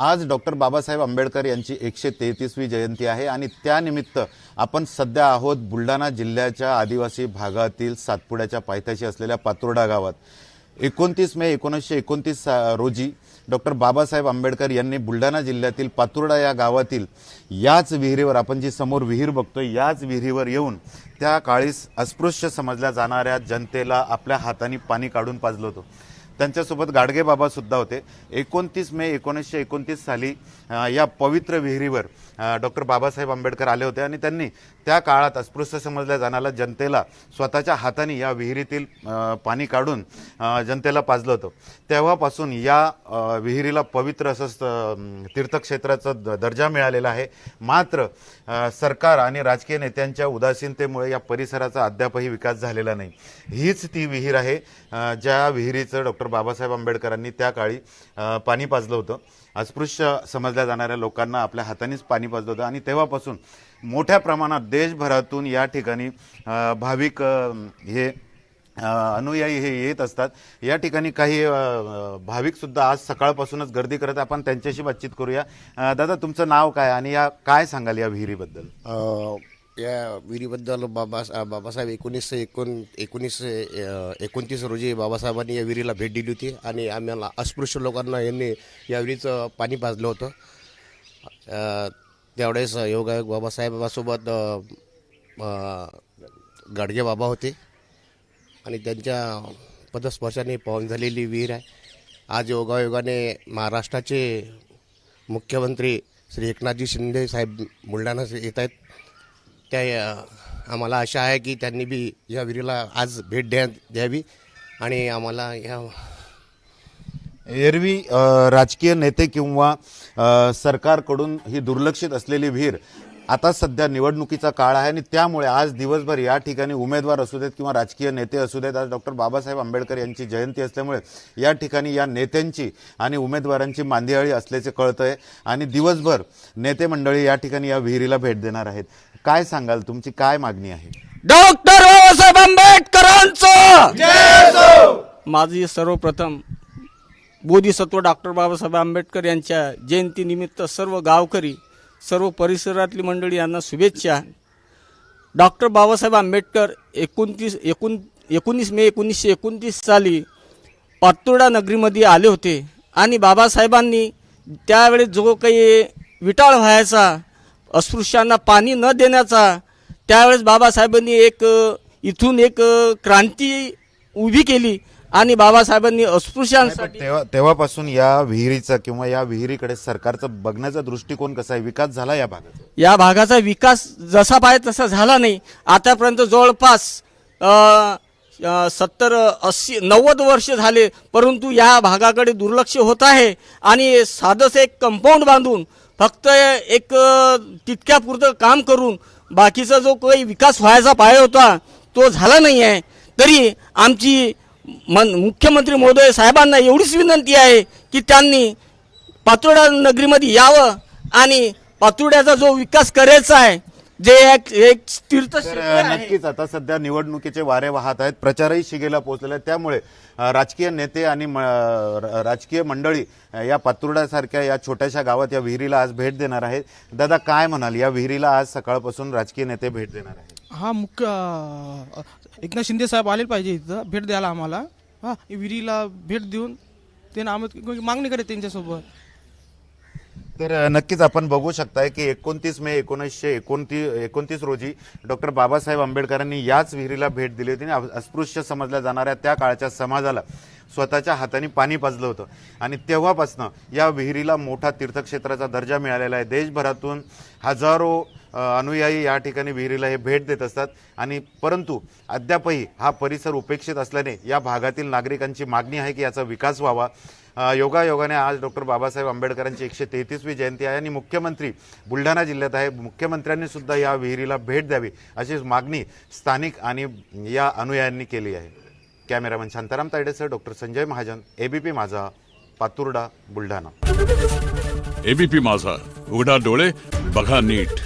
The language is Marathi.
आज डॉक्टर बाबासाहेब आंबेडकर यांची एकशे तेहतीसवी जयंती आहे आणि त्यानिमित्त आपण सध्या आहोत बुलढाणा जिल्ह्याच्या आदिवासी भागातील सातपुड्याच्या पायथ्याशी असलेल्या पातुर्डा गावात. एकोणतीस मे एकोणीसशे एकोणतीस रोजी डॉक्टर बाबासाहेब आंबेडकर यांनी बुलढाणा जिल्ह्यातील पातुर्डा या गावातील याच विहिरीवर आपण जी समोर विहीर बघतोय याच विहिरीवर येऊन त्या काळीस अस्पृश्य समजल्या जाणाऱ्या जनतेला आपल्या हाताने पाणी काढून पाजलं होतं. त्यांच्यासोबत गाडगे बाबासुद्धा होते. एकोणतीस मे एकोणीसशे एकोणतीस साली या पवित्र विहिरीवर डॉक्टर बाबासाहेब आंबेडकर आले होते आणि त्यांनी त्या काळात अस्पृश्य समजल्या जाणाऱ्या जनतेला स्वतःच्या हाताने या विहिरीतील पाणी काढून जनतेला पाजलं होतं. तेव्हापासून या विहिरीला पवित्र असं तीर्थक्षेत्राचा द- दर्जा मिळालेला आहे. मात्र सरकार आणि राजकीय नेत्यांच्या उदासीनतेमुळे या परिसराचा अद्यापही विकास झालेला नाही. हीच ती विहीर आहे ज्या विहिरीचं डॉक्टर बाबासाहेब आंबेडकरांनी त्या काळी पाणी पाजलं होतं. अस्पृश्य समजल्या जाणाऱ्या लोकांना आपल्या हातानेच पाणी पाजलं होतं. आणि तेव्हापासून मोठ्या प्रमाणात देशभरातून या ठिकाणी भाविक हे अनुयायी हे येत असतात. या ठिकाणी काही भाविकसुद्धा भाविक सुद्धा आज सकाळपासूनच गर्दी करत आपण त्यांच्याशी बातचीत करूया. दादा तुमचं नाव काय आणि या काय सांगाल या विहिरीबद्दल? त्या या विहिरीबद्दल बाबा बाबासाहेब एकोणीसशे एकोण एकोणीसशे एकोणतीस रोजी बाबासाहेबांनी या विहिरीला भेट दिली होती आणि आम्हाला अस्पृश्य लोकांना यांनी या विहिरीचं पाणी पाजलं होतं. त्यावेळेस योगायोग बाबासाहेबासोबत गाडगे बाबा होते आणि त्यांच्या पदस्पर्शाने पावन झालेली विहीर आहे. आज योगायोगाने महाराष्ट्राचे मुख्यमंत्री श्री एकनाथजी शिंदे साहेब बुलढाणा येत आहेत. त्या आम्हाला आशा आहे की त्यांनी बी या विहिरीला आज भेट द्या द्यावी आणि आम्हाला या एरवी राजकीय नेते किंवा सरकारकडून ही दुर्लक्षित असलेली विहीर आता सध्या निवडणुकीचा काळ आहे आणि त्यामुळे आज दिवसभर या ठिकाणी उमेदवार असू देत किंवा राजकीय नेते असू देत आज डॉक्टर बाबासाहेब आंबेडकर यांची जयंती असल्यामुळे या ठिकाणी या नेत्यांची आणि उमेदवारांची मांदियाळी असल्याचे कळतंय. आणि दिवसभर नेते मंडळी या ठिकाणी या विहिरीला भेट देणार आहेत. काय सांगाल? तुमची काय मागणी आहे? डॉक्टर बाबासाहेब आंबेडकरांचं! माझी सर्वप्रथम बोधिसत्व डॉक्टर बाबासाहेब आंबेडकर यांच्या जयंतीनिमित्त सर्व गावकरी सर्व परिसरातली मंडळी यांना शुभेच्छा. डॉक्टर बाबासाहेब आंबेडकर एकोणतीस एकोण एकोणीस मे एकोणीसशे एकोणतीस साली पातुर्डा नगरीमध्ये आले होते आणि बाबासाहेबांनी त्यावेळेस जो काही विटाळ व्हायचा अस्पृश्यांना पाणी न देण्याचा त्यावेळेस बाबासाहेबांनी एक इथून एक क्रांती उभी केली. आणि बाबासाहेबांनी अस्पृश्यांसाठी तेव्हा तेव्हापासून या विहिरीचा किंवा या विहिरीकडे सरकारचा बघण्याचा दृष्टिकोन कसा आहे? विकास झाला या भागाचा? या भागाचा विकास जसा पाहिजे तसा झाला नाही. आतापर्यंत जवळपास सत्तर अस्सी नव्वद वर्ष झाले परंतु या भागाकडे दुर्लक्ष होत आहे आणि साधंच एक कंपाऊंड बांधून फक्त एक अ, तितक्यापुरतं काम करून बाकीचा जो काही विकास व्हायचा पाहिजे होता तो झाला नाही आहे तरी आमची मन मुख्यमंत्री महोदय साहेबांना एवढीच विनंती आहे की त्यांनी पातोडा नगरीमध्ये यावं आणि पातोड्याचा जो विकास करायचा आहे जे एक एक तर तीर्थक्षेत्र अ, आहे. नक्कीच आता सध्या निवडणुकीचे वारे वाहत आहेत प्रचारही शिगेला पोहोचलेला आहे. त्यामुळे राजकीय नेते आणि राजकीय मंडळी या पातुर्ड्यासारख्या या छोट्याशा गावात या विहिरीला आज भेट देणार आहेत. दादा काय म्हणाल? या विहिरीला आज सकाळपासून राजकीय नेते भेट देणार आहेत. हा मुख्य अ, एकनाथ शिंदे साहेब आले पाहिजे इथं. भेट द्यायला आम्हाला. हा विहिरीला भेट देऊन ते आम्ही मागणी करे त्यांच्यासोबत. तर अ, नक्कीच आपण बघू शकताय की एकोणतीस मे एकोणीसशे एकोणतीस एकोणतीस रोजी डॉक्टर बाबासाहेब आंबेडकरांनी याच विहिरीला भेट दिली होती आणि अस्पृश्य समजल्या जाणाऱ्या त्या काळच्या समाजाला स्वतःच्या हाताने पाणी पाजलं होतं. आणि तेव्हापासनं या विहिरीला मोठा तीर्थक्षेत्राचा दर्जा मिळालेला आहे. देशभरातून हजारो अनुयायी या ठिकाणी विहिरीला हे भेट देत असतात. आणि परंतु अद्यापही हा परिसर उपेक्षित असल्याने या भागातील नागरिकांची मागणी आहे की याचा विकास व्हावा. योगायोगाने आज डॉक्टर बाबासाहेब आंबेडकरांची एकशे तेहतीसवी जयंती आहे आणि मुख्यमंत्री बुलढाणा जिल्ह्यात आहे. मुख्यमंत्र्यांनी सुद्धा या विहिरीला भेट द्यावी अशी मागणी स्थानिक आणि या अनुयायांनी केली आहे. कॅमेरामॅन शांताराम तायडेसह doctor Sanjay Mahajan ABP Majha Paturda Buldhana. ABP माझा उघडा डोळे बघा नीट.